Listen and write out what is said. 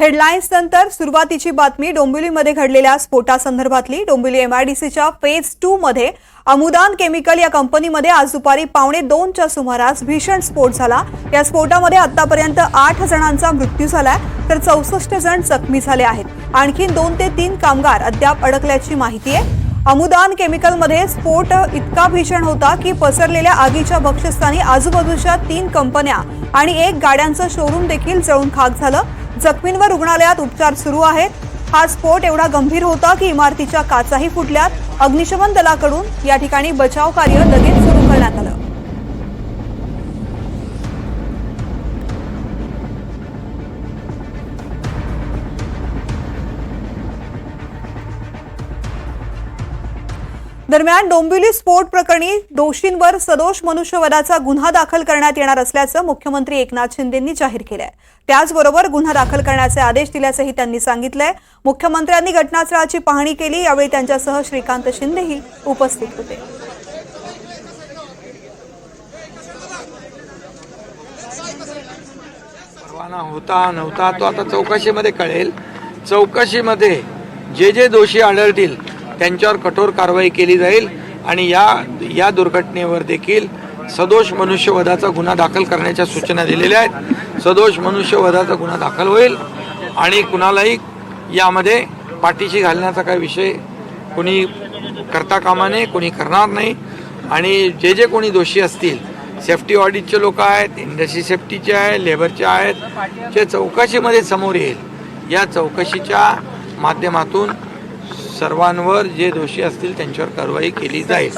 Headlines नंतर सुरुवातीची बातमी डोंबिवलीमध्ये घडलेल्या स्फोटासंदर्भातली. डोंबिवली एमआयडीसीच्या फेज टू मध्ये अमुदान केमिकल या कंपनीमध्ये आज दुपारी पावणे दोनच्या सुमारास भीषण स्फोट झाला. या स्फोटामध्ये आतापर्यंत आठ जणांचा मृत्यू झालाय तर चौसष्ट जण जखमी झाले आहेत. आणखीन दोन ते तीन कामगार अद्याप अडकल्याची माहिती आहे. अमुदान केमिकलमध्ये स्फोट इतका भीषण होता की पसरलेल्या आगीच्या बक्षस्थानी आजूबाजूच्या तीन कंपन्या आणि एक गाड्यांचं शोरूम देखील जळून खाक झालं. जखमींवर रुग्णालयात उपचार सुरू आहेत. हा स्फोट एवढा गंभीर होता की इमारतीच्या काचाही फुटल्यात. अग्निशमन दलाकडून या ठिकाणी बचाव कार्य लगेच सुरू करण्यात आलं. दरम्यान डोंबिवली स्फोट प्रकरणी दोषींवर सदोष मनुष्यवधाचा गुन्हा दाखल करण्यात येणार असल्याचं मुख्यमंत्री एकनाथ शिंदेंनी जाहीर केलंय. त्याचबरोबर गुन्हा दाखल करण्याचे आदेश दिल्याचंही त्यांनी सांगितलंय. मुख्यमंत्र्यांनी घटनास्थळाची पाहणी केली यावेळी त्यांच्यासह श्रीकांत शिंदेही उपस्थित होते. परवाना होता नव्हता तो आता चौकशीमध्ये कळेल. चौकशीमध्ये जे जे दोषी आढळतील त्यांच्यावर कठोर कारवाई केली जाईल आणि या या दुर्घटनेवर देखील सदोष मनुष्यवधाचा गुन्हा दाखल करण्याच्या सूचना दिलेल्या आहेत. सदोष मनुष्यवधाचा गुन्हा दाखल होईल आणि कुणालाही यामध्ये पाठीशी घालण्याचा काही विषय कोणी करता कामा नये कोणी करणार नाही. आणि जे जे कोणी दोषी असतील सेफ्टी ऑडिटचे लोक आहेत इंडस्ट्री सेफ्टीचे आहे लेबरचे आहेत जे चौकशीमध्ये समोर येईल या चौकशीच्या माध्यमातून सर्वांवर जे दोषी असतील त्यांच्यावर कारवाई केली जाईल.